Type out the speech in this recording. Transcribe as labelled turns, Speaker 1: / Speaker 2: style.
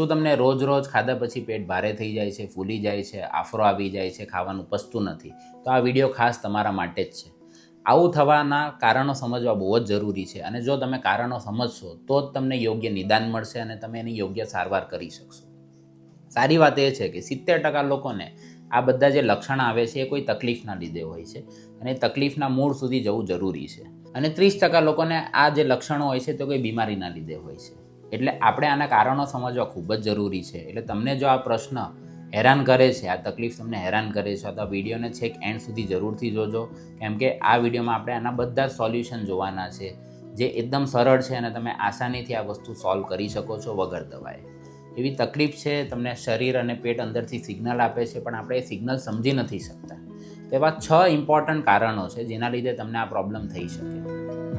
Speaker 1: શું તમને રોજ રોજ ખાધા પછી પેટ ભારે થઈ જાય છે, ફૂલી જાય છે, આફરો આવી જાય છે, ખાવાનું પચતું નથી? તો આ વીડિયો ખાસ તમારા માટે જ છે. આવું થવાના કારણો સમજવા બહુ જ જરૂરી છે અને જો તમે કારણો સમજશો, તો જ તમને યોગ્ય નિદાન મળશે અને તમે એની યોગ્ય સારવાર કરી શકશો. સારી વાત એ છે કે સિત્તેર ટકા લોકોને આ બધા જે લક્ષણ આવે છે એ કોઈ તકલીફના લીધે હોય છે અને તકલીફના મૂળ સુધી જવું જરૂરી છે. અને ત્રીસ ટકા લોકોને આ જે લક્ષણો હોય છે તો કોઈ બીમારીના લીધે હોય છે. એટલે આપણે આના કારણો સમજવા ખૂબ જ જરૂરી છે. એટલે તમને જો આ પ્રશ્ન હેરાન કરે છે, આ તકલીફ તમને હેરાન કરે છે તો આ વિડીયોને છેક એન્ડ સુધી જરૂરથી જોજો. કેમ કે આ વિડીયોમાં આપણે આના બધા જ સોલ્યુશન જોવાના છે, જે એકદમ સરળ છે અને તમે આસાનીથી આ વસ્તુ સોલ્વ કરી શકો છો વગર દવાએ. એવી તકલીફ છે, તમને શરીર અને પેટ અંદરથી સિગ્નલ આપે છે, પણ આપણે એ સિગ્નલ સમજી નથી શકતા. તેવા છ ઇમ્પોર્ટન્ટ કારણો છે, જેના લીધે તમને આ પ્રોબ્લેમ થઈ શકે.